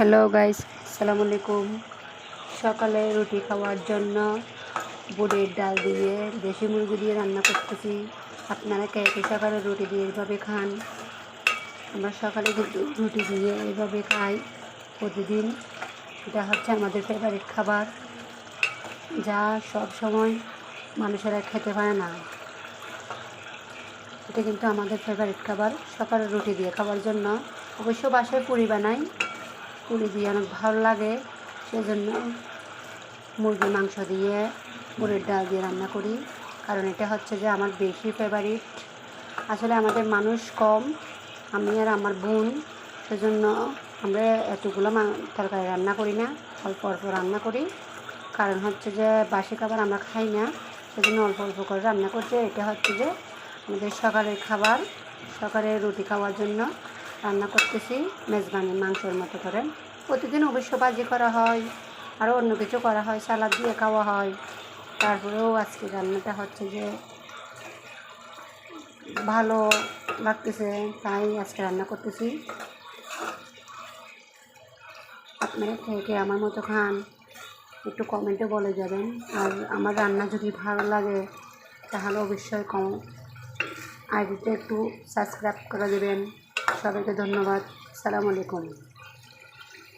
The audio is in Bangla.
হ্যালো গাইস সালাম আলাইকুম। সকালে রুটি খাওয়ার জন্য বুটের ডাল দিয়ে দেশি মুরগি দিয়ে রান্না করতেছি। আপনারা কে কে সকালে রুটি দিয়ে এইভাবে খান? আমরা সকালে কিন্তু রুটি দিয়ে এইভাবে খাই প্রতিদিন। এটা হচ্ছে আমাদের ফেভারিট খাবার, যা সব সময় মানুষেরা খেতে পারে না। এটা কিন্তু আমাদের ফেভারিট খাবার, সকালে রুটি দিয়ে খাওয়ার জন্য। অবশ্য বাসায় পুরি বানাই পুরি দিয়ে অনেক ভালো লাগে, সেজন্য মুরগির মাংস দিয়ে মুড়ির ডাল দিয়ে রান্না করি। কারণ এটা হচ্ছে যে আমার বেশি ফেভারিট আসলে আমাদের মানুষ কম, আমি আর আমার বোন, সেজন্য আমরা এতগুলো তরকারি রান্না করি না, অল্প অল্প রান্না করি। কারণ হচ্ছে যে বাসি খাবার আমরা খাই না, সেজন্য অল্প অল্প করে রান্না করছে। এটা হচ্ছে যে আমাদের সকালের খাবার সকালে রুটি খাওয়ার জন্য। রান্না করতেছি, মেজবানি মাংসের মতো করে। প্রতিদিন অবশ্য ভাজি করা হয় আরও অন্য কিছু করা হয়, সালাদ দিয়ে খাওয়া হয়। তারপরেও আজকে রান্নাটা হচ্ছে যে ভালো লাগতেছে, তাই আজকে রান্না করতেছি। আপনারা খেয়ে আমার মতো খান, একটু কমেন্টে বলে যাবেন। আর আমার রান্না যদি ভালো লাগে, তাহলে অবশ্যই কম আইডিতে একটু সাবস্ক্রাইব করে দেবেন। সবাইকে ধন্যবাদ। সালাম আলাইকুম।